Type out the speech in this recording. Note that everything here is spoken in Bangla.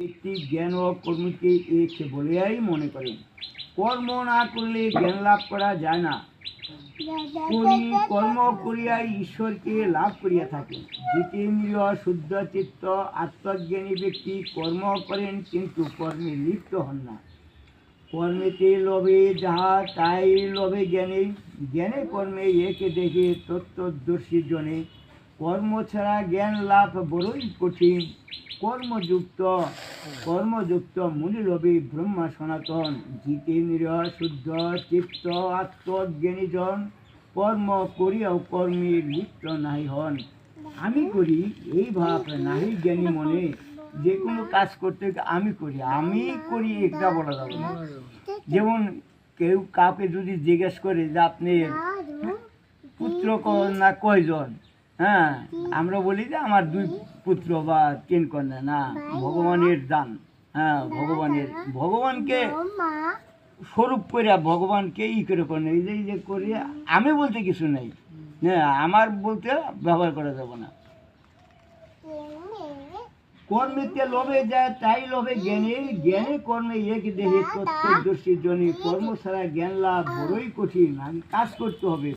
ব্যক্তি জ্ঞান ও কর্মকে এক বলিয়াই মনে করেন। কর্ম না করলে জ্ঞান লাভ করা যায় না। করি, কর্ম করিয়াই ঈশ্বরকে লাভ করিয়া থাকেন জিতেন্দ্রীয় শুদ্ধ চিত্ত, আত্মজ্ঞানী ব্যক্তি কর্ম করেন কিন্তু কর্মে লিপ্ত হন না। কর্মেতে লবে যাহা, তাই লবে জ্ঞানে। জ্ঞানে কর্মে একে দেখে তত্ত্বদর্শী জনে। কর্ম ছাড়া জ্ঞান লাভ বড়ই কঠিন। কর্মযুক্ত কর্মযুক্ত মুনি লোভে ব্রহ্মা সনাতন জিতেন্দ্রিয় শুদ্ধ, চিত্ত আত্মজ্ঞানী জন কর্ম করিয়াও কর্মে লিপ্ত নাই হন। আমি করি, এই ভাব নাহি জ্ঞানী মনে। যে কোনো কাজ করতে আমি করি আমি করি এটা বলা যাবে না। যেমন কেউ কাউকে যদি জিজ্ঞেস করে যে আপনি পুত্র না কয়জন হ্যাঁ আমরা বলি যে আমার দুই পুত্র বা তিন কন্যা, না, ভগবানের দান হ্যাঁ ভগবানের, ভগবানকে স্বরূপ করে ভগবানকে ই করে করে এই যে যে করি আমি বলতে কিছু নেই হ্যাঁ আমার বলতে ব্যবহার করা যাবে না। কর্মেতে লোভে যায়, তাই লোভে জ্ঞানে জ্ঞানে কর্মে এক দেহে প্রত্যেক দর্শী জন্য কর্ম ছাড়া জ্ঞান লাভ বড়ই কঠিন, আমি কাজ করতে হবে।